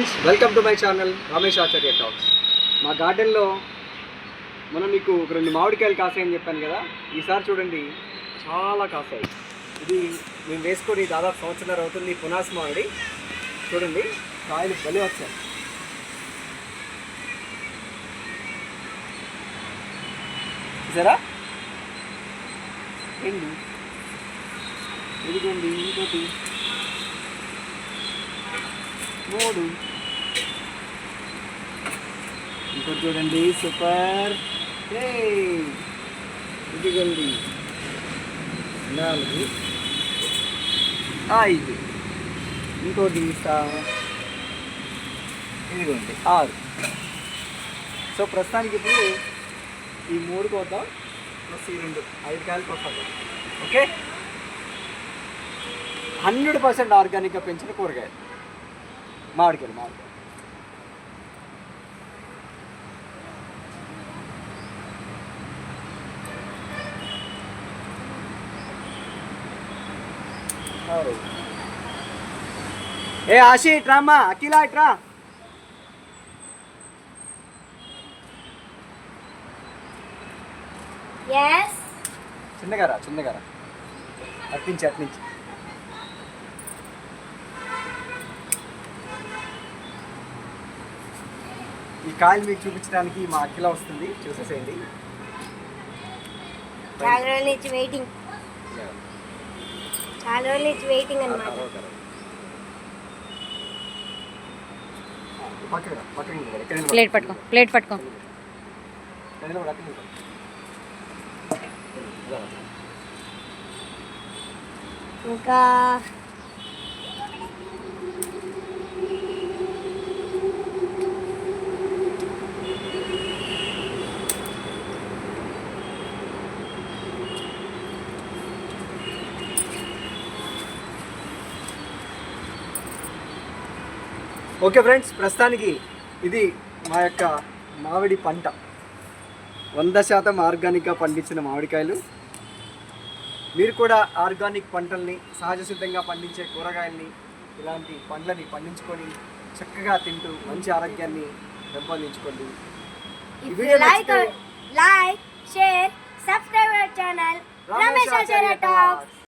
Welcome to my channel Ramesh Acharya talks మా గార్డెన్లో మనం మీకు ఒక రెండు మామిడికాయలు కాసాయని చెప్పాను కదా ఈసారి చూడండి చాలా కాసాయి. ఇది మేము వేసుకొని దాదాపు సంవత్సరాలు అవుతుంది పునాస్ మామిడి. చూడండి కాయలు బలి వచ్చాయి. సరా ఏంటి ఇదిగోండి ఇంకోటి. మూడు. ఇంకోటి చూడండి సూపర్. హే ఇదిగోండి. నాలుగు. ఐదు. ఇంకోటి ఇస్తా. ఇదిగోండి ఆరు. సో ప్రస్తుతానికి ఇప్పుడు ఈ మూడు కోద్దాం ప్లస్ ఈ రెండు. ఐదు కాయలు కోస్తాం. ఓకే? హండ్రెడ్ పర్సెంట్ ఆర్గానిక్గా పెంచిన కూరగాయలు. మామిడికాయలు మామిడికాయలు. ఏ ఆశి ఇట్రామ్మా అఖిల ఇట్రా ఎస్ చిన్నగా రా చిన్నగా రా అట్నుంచి అట్నుంచి. ఈ కాయలు మీకు చూపించడానికి మా అఖిల వస్తుంది. చూసేసేయండి. వెయిటింగ్ చాలా రోజుల నుంచి వెయిటింగ్ అనమాట. ప్లేట్ పట్టుకో ప్లేట్ పట్టుకో. ఇంకా ఓకే ఫ్రెండ్స్ ప్రస్తుతానికి ఇది మా యొక్క మామిడి పంట. వంద శాతం ఆర్గానిక్గా పండించిన మామిడికాయలు. మీరు కూడా ఆర్గానిక్ పంటల్ని సహజ సిద్ధంగా పండించే కూరగాయల్ని ఇలాంటి పండ్లని పండించుకొని చక్కగా తింటూ మంచి ఆరోగ్యాన్ని పెంపొందించుకోండి. Like share subscribe channel Ramesh talks